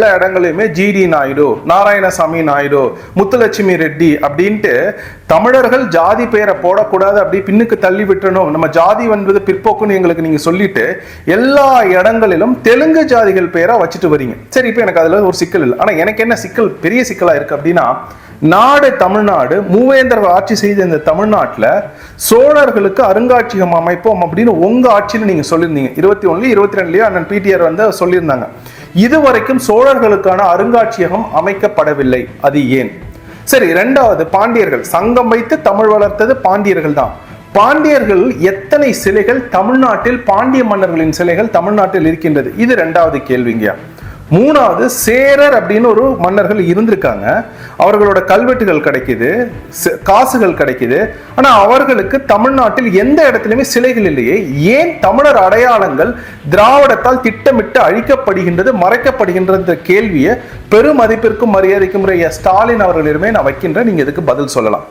எல்லா இடங்களையுமே ஜிடி நாயுடு நாராயணசாமி நாயுடு முத்துலட்சுமி ரெட்டி அப்படின்ட்டு தமிழர்கள் ஜாதி பெயரை போடக்கூடாது அப்படி பின்னுக்கு தள்ளி விட்டுறணும். நம்ம ஜாதி என்பது பிற்போக்குன்னு எங்களுக்கு நீங்க சொல்லிட்டு எல்லா இடங்களிலும் தெலுங்கு ஜாதிகள் பெயரா வச்சுட்டு வரீங்க. சரி இப்போ எனக்கு அதுல ஒரு சிக்கல் இல்லை. ஆனா எனக்கு என்ன சிக்கல் பெரிய சிக்கலா இருக்கு அப்படின்னா நாடு தமிழ்நாடு மூவேந்தர் ஆட்சி செய்த இந்த தமிழ்நாட்டுல சோழர்களுக்கு அருங்காட்சியகம் அமைப்போம் அப்படின்னு உங்க ஆட்சியில நீங்க சொல்லியிருந்தீங்க. இருபத்தி ஒண்ணுல இருபத்தி ரெண்டுலயும் அண்ணன் பிடிஆர் வந்து சொல்லியிருந்தாங்க. இதுவரைக்கும் சோழர்களுக்கான அருங்காட்சியகம் அமைக்கப்படவில்லை. அது ஏன்? சரி ரெண்டாவது பாண்டியர்கள். சங்கம் வைத்து தமிழ் வளர்த்தது பாண்டியர்கள் தான். பாண்டியர்கள் எத்தனை சிலைகள் தமிழ்நாட்டில் பாண்டிய மன்னர்களின் சிலைகள் தமிழ்நாட்டில் இருக்கின்றது? இது ரெண்டாவது கேள்விங்கயா மூணாவது சேரர் அப்படின்னு ஒரு மன்னர்கள் இருந்திருக்காங்க. அவர்களோட கல்வெட்டுகள் கிடைக்குது காசுகள் கிடைக்குது. ஆனால் அவர்களுக்கு தமிழ்நாட்டில் எந்த இடத்துலையுமே சிலைகள் இல்லையே. ஏன் தமிழர் அடையாளங்கள் திராவிடத்தால் திட்டமிட்டு அழிக்கப்படுகின்றது மறைக்கப்படுகின்ற கேள்வியை பெருமதிப்பிற்கும் மரியாதைக்கும் முறைய ஸ்டாலின் அவர்களிடமே நான் வைக்கின்றேன். நீங்கள் இதுக்கு பதில் சொல்லலாம்.